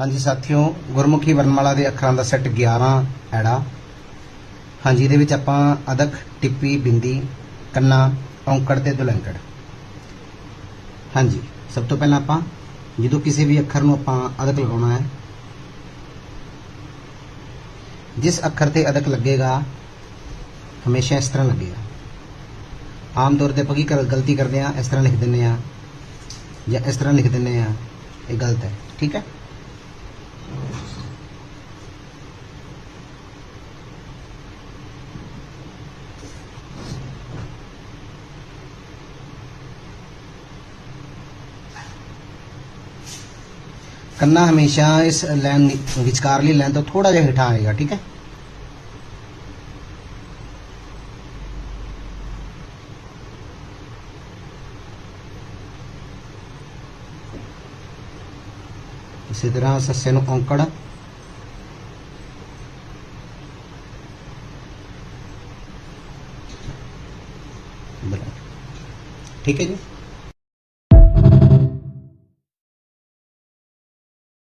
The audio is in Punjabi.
ਹਾਂਜੀ ਸਾਥੀਓ, ਗੁਰਮੁਖੀ ਵਰਣਮਾਲਾ ਦੇ ਅੱਖਰਾਂ ਦਾ ਸੈੱਟ 11 ਐੜਾ। ਹਾਂਜੀ, ਇਹਦੇ ਵਿੱਚ ਆਪਾਂ ਅਦਕ, ਟਿੱਪੀ, ਬਿੰਦੀ, ਕੰਨਾ, ਔਂਕੜ ਤੇ ਦੁਲੰਕੜ। ਹਾਂਜੀ, ਸਭ ਤੋਂ ਪਹਿਲਾਂ ਆਪਾਂ ਜਦੋਂ ਕਿਸੇ ਵੀ ਅੱਖਰ ਨੂੰ ਆਪਾਂ ਅਦਕ ਲਗਾਉਣਾ ਹੈ, ਜਿਸ ਅੱਖਰ ਤੇ ਅਦਕ ਲੱਗੇਗਾ, ਹਮੇਸ਼ਾ ਇਸ ਤਰ੍ਹਾਂ ਲੱਗੇਗਾ। ਆਮ ਤੌਰ ਤੇ ਆਪਾਂ ਕੀ ਕਰ- ਗਲਤੀ ਕਰਦੇ ਆ ਇਸ ਤਰ੍ਹਾਂ ਲਿਖ ਦਿੰਦੇ ਆ ਜਾਂ ਇਸ ਤਰ੍ਹਾਂ ਲਿਖ ਦਿੰਦੇ ਆ ਇਹ ਗਲਤ ਹੈ, ਠੀਕ ਹੈ? ਕੰਨਾ ਹਮੇਸ਼ਾ ਇਸ ਲਾਈਨ ਵਿਚਕਾਰਲੀ ਲਾਈਨ ਤੋਂ ਥੋੜਾ ਜਿਹਾ ਹੇਠਾਂ ਆਏਗਾ, ਠੀਕ ਹੈ? ਇਸੇ ਤਰ੍ਹਾਂ ਸੱਸੇ ਨੂੰ ਔਂਕੜ। ਠੀਕ ਹੈ ਜੀ?